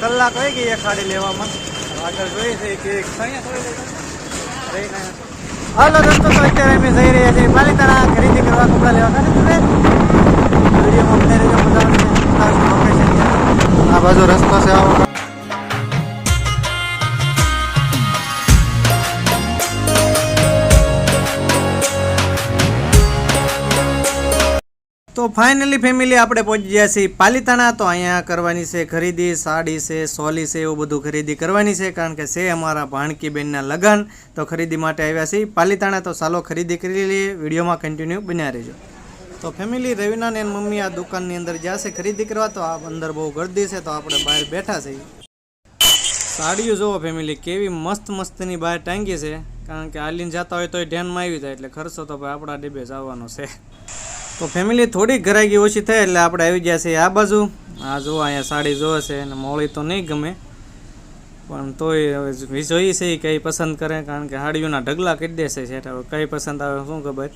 કલાક હોય ગઈ સાડી લેવામાં. આગળ જોઈએ છે કે હાલો દોસ્તો, તો અત્યારે અમે જઈ રહ્યા છીએ પાલિતાણા. ખરીદી કરવા કપડાં લેવા તો ફાઇનલી ફેમિલી આપણે પહોંચી ગયા છીએ પાલિતાણા. તો અહીંયા કરવાની છે ખરીદી, સાડી છે, સોલી છે, એવું બધું ખરીદી કરવાની છે, કારણ કે છે અમારા ભાણકી બેનના લગન. તો ખરીદી માટે આવ્યા છીએ પાલિતાણા. તો ચાલો ખરીદી કરી લઈએ, વિડીયોમાં કન્ટિન્યુ બન્યા રહેજો. તો ફેમિલી રવિના ને મમ્મી આ દુકાનની અંદર જશે ખરીદી કરવા, તો આ અંદર બહુ ગર્દી છે, તો આપણે બહાર બેઠા છીએ. સાડીઓ જુઓ ફેમિલી કેવી મસ્ત મસ્તની બહાર ટાંગી છે. કારણ કે આલીને જતા હોય તોય ધ્યાનમાં આવી જાય, એટલે ખર્ચો તો ભાઈ આપણા ડીબે જ આવવાનો છે. તો ફેમિલી થોડીક ઘરાગી ઓછી થાય એટલે આપણે આવી ગયા છીએ આ બાજુ. આ જુઓ, અહીંયા સાડી જોવે છે અને મોળી તો નહીં ગમે. પણ તોય હવે જોઈએ છે એ કઈ પસંદ કરે, કારણ કે સાડીઓના ઢગલા કરી દેશે છે હવે કઈ પસંદ આવે શું ખબર?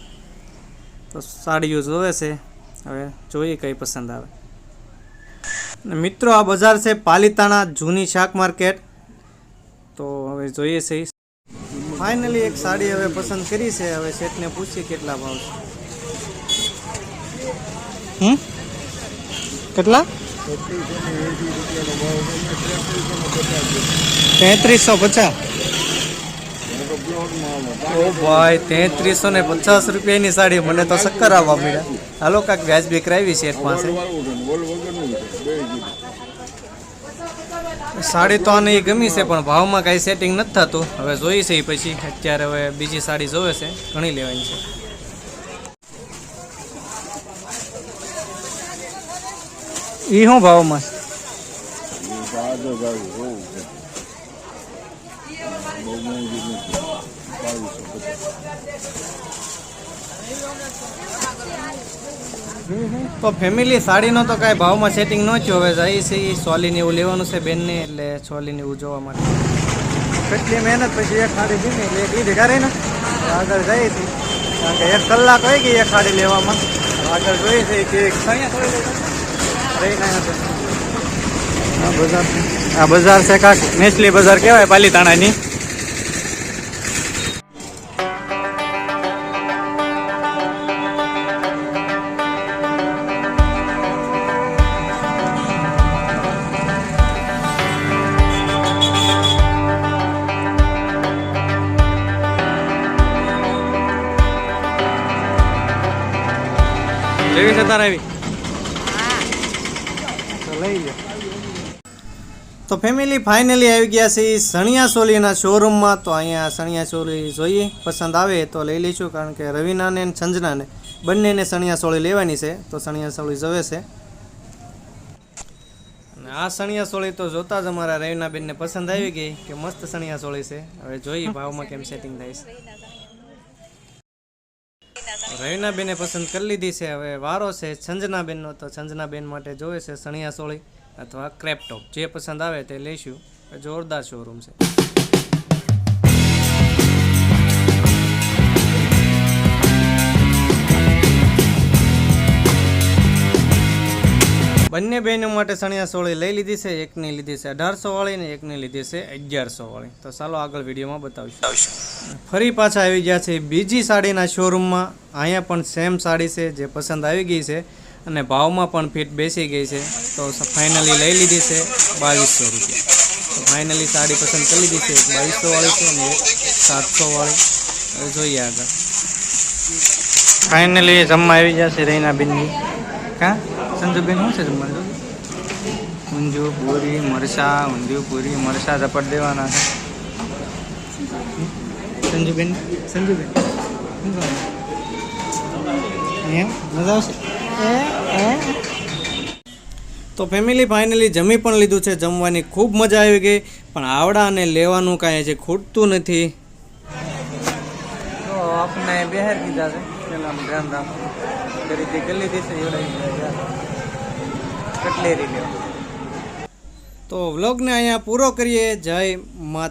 તો સાડીઓ જોવે છે. હવે જોઈએ કઈ પસંદ આવે. અને મિત્રો, આ બજાર છે પાલિતાણા જૂની શાક માર્કેટ. તો હવે જોઈએ છે ફાઇનલી એક સાડી હવે પસંદ કરી છે. હવે શેઠને પૂછીએ કેટલા ભાવ છે. હમ? કેટલા? તેત્રીસો પચાસ. ઓ ભાઈ, તેત્રીસો ને પચાસ રૂપિયાની સાડી મને તો શક્કર આવવા મળ્યા હાલો કાંક વ્યાજબી કરાવી શેઠ પાસે. સાડી તો આને ગમી છે, પણ ભાવમાં કાંઈ સેટિંગ નથી થતું. હવે જોઈ છે પછી. અત્યારે હવે બીજી સાડી જોવે છે. ઘણી લેવાની છે. એ શું ભાવમાં? તો ફેમિલી સાડીનો તો કાંઈ ભાવમાં સેટિંગ ન થયું. હવે જાય છે એ સોલીને એવું લેવાનું છે બેનને, એટલે સોલીને એવું જોવા માટે. કેટલી મહેનત પછી એક સાડી લીધી એટલે એક એ કરે ને? આગળ જઈએ છીએ કારણ કે એક કલાક હોય ગઈ એક સાડી લેવામાં. આગળ જોઈએ છે કે આ બજાર છે કાક નેસલી બજાર કહેવાય પાલીતાણાની. લેવી છે તારે તો ફેમિલી ફાઇનલી આવી ગયા છે સણિયા શોરૂમમાં તો અહીંયા સણિયા જોઈએ, પસંદ આવે તો લઈ લઈશું, કારણ કે રવિનાને સંજનાને બંનેને સણિયા સોળી લેવાની છે. તો સણિયા સોળી જવે છે. અને આ સણિયા સોળી તો જોતા જ અમારા રવિનાબેનને પસંદ આવી ગઈ કે મસ્ત સણિયા સોળી છે. હવે જોઈએ ભાવમાં કેમ સેટિંગ થાય છે. રવિનાબેને પસંદ કરી લીધી છે. હવે વારો છે સંજનાબેનનો તો સંજનાબેન માટે જોવે છે સણિયા સોળી અથવા ક્રેપટોપ જે પસંદ આવે તે લઈશું જોરદાર શોરૂમ છે. બંને બહેનો માટે સણિયા સોળી લઈ લીધી છે, એકની લીધી છે અઢારસો વાળી ને એકની લીધી છે અગિયારસો વાળી. તો ચાલો આગળ વિડીયોમાં બતાવીશું. ફરી પાછા આવી ગયા છે બીજી સાડીના શોરૂમમાં અહીંયા પણ સેમ સાડી છે જે પસંદ આવી ગઈ છે અને ભાવમાં પણ ફિટ બેસી ગઈ છે. તો ફાઇનલી લઈ લીધી છે બાવીસો રૂપિયા. તો ફાઇનલી સાડી પસંદ કરી લીધી છે બાવીસો વાળી છે અને એક સાતસો વાળી. જોઈએ આગળ. ફાઇનલી જમવા આવી છે રૈના બિનની કા? સંજુબેન શું છે જમવાનું ઊંધિયું પૂરી મરસા ઊંધિયું પૂરી મરસા ઝપટ દેવાના છે. સંજુબેન સંજુબેન તો ફેમિલી ફાઇનલી જમી પણ લીધું છે. જમવાની ખૂબ મજા આવી ગઈ. પણ આવડા અને લેવાનું કાંઈ છે ખૂટતું નથી. તો આપણે બહેર કીધા છે. પેલા છે એવડા કટલેરી તો વ્લોગને અહીંયા પૂરો કરીએ. જય માતા